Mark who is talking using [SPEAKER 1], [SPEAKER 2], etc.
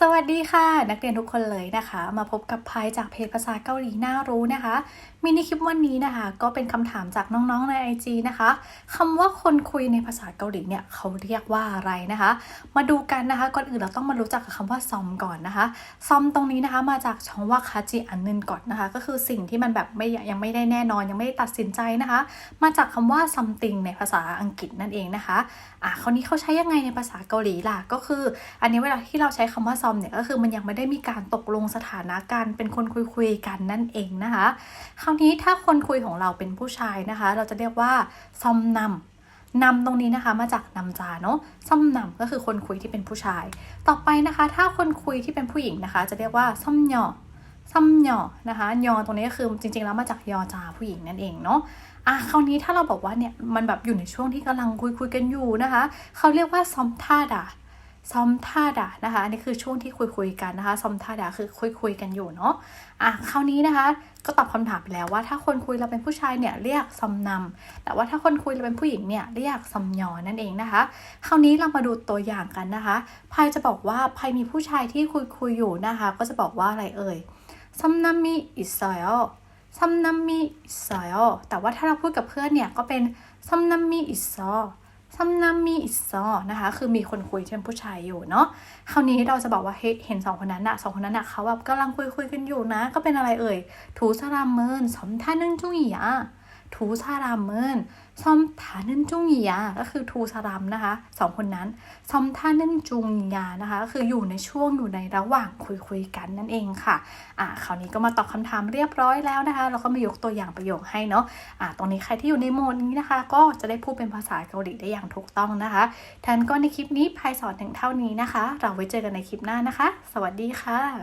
[SPEAKER 1] สวัสดีค่ะ นักเรียนทุกคนเลยนะคะ มาพบกับพายจากเพจภาษาเกาหลีน่ารู้นะคะมินิคลิปวันนี้นะคะ ก็เป็นคำถามจากน้องๆใน IG นะคะคำว่าคนคุยในภาษาเกาหลีเนี่ยเขาเรียกว่าอะไรนะคะ มาดูกันนะคะก่อนอื่นเราต้องมารู้จักกับคำว่าซอมก่อนนะคะซอมตรงนี้นะคะมาจากช่องว่าคาจิอันนึนก่อนนะคะ ก็คือสิ่งที่มันแบบไม่ยังไม่ได้แน่นอนยังไม่ได้ตัดสินใจนะคะ มาจากคำว่า something ในภาษาอังกฤษนั่นเองนะคะอะคราวนี้เขาใช้ยังไงในภาษาเกาหลีล่ะก็คือ อันนี้เวลาที่เราใช้คำว่าอมเนี่ยก็คือมันยังไม่ได้มีการตกลงสถานะกันเป็นคนคุยคุยๆกันนั่นเองนะคะ คราวนี้ถ้าคนคุยของเราเป็นผู้ชายนะคะ เราจะเรียกว่าซอมนำนำตรงนี้นะคะมาจากนำจาเนาะซอมนำก็คือคนคุยที่เป็นผู้ชาย ต่อไปนะคะ ถ้าคนคุยที่เป็นผู้หญิงนะคะ จะเรียกว่าซอมหยอซัมหยอนะคะยอตรงนี้ก็คือจริงๆแล้วมาจากยอจาผู้หญิงนั่นเองเนาะอะคราวนี้ถ้าเราบอกว่าเนี่ยมันแบบอยู่ในช่วงที่กำลังคุยคุยกันอยู่นะคะ เขาเรียกว่าซอมท่าดา ซอมท่าดานะคะอันนี้คือช่วงที่คุยคุยกันนะคะซอมท่าดาคือคุยคุยกันอยู่เนาะอะคราวนี้นะคะ ก็ตอบคำถามไปแล้วว่า ถ้าคนคุยเราเป็นผู้ชายเนี่ยเรียกซอมนำแต่ว่าถ้าคนคุยเราเป็นผู้หญิงเนี่ยเรียกซอมยอนั่นเองนะคะ คราวนี้เรามาดูตัวอย่างกันนะคะพายจะบอกว่าพายมีผู้ชายที่คุยคุยอยู่นะคะ ก็จะบอกว่าอะไรเอ่ยซอมนามีอิสราเอลซอมนามีอิสราเอลแต่ว่าถ้าเราพูดกับเพื่อนเนี่ยก็เป็นซอมนามีอิสรา ซัมนำมีอิซอนะคะ คือมีคนคุยที่เป็นผู้ชายอยู่เนาะคราวนี้เราจะบอกว่าเฮ้ยเห็นสองคนนั้นอะสองคนนั้นอะเขาแบบกำลังคุยคุยกันอยู่นะ ก็เป็นอะไรเอ่ยทูซารามเมินสมท่านึงจุงอีอะ ทูซารามเมินซอมท่านึงจุงอีอะก็คือทูซารามนะคะสองคนนั้นซอมท่านึงจุงอีอะนะคะก็คืออยู่ในช่วงอยู่ในระหว่างคุยคุยกันนั่นเองค่ะอะคราวนี้ก็มาตอบคำถามเรียบร้อยแล้วนะคะเราก็มายกตัวอย่างประโยคให้เนาะอะตรงนี้ใครที่อยู่ในโหมดนี้นะคะ ก็จะได้พูดเป็นภาษาเกาหลีได้อย่างถูกต้องนะคะท่านก็ในคลิปนี้พายสอนถึงเท่านี้นะคะ เราไว้เจอกันในคลิปหน้านะคะ สวัสดีค่ะ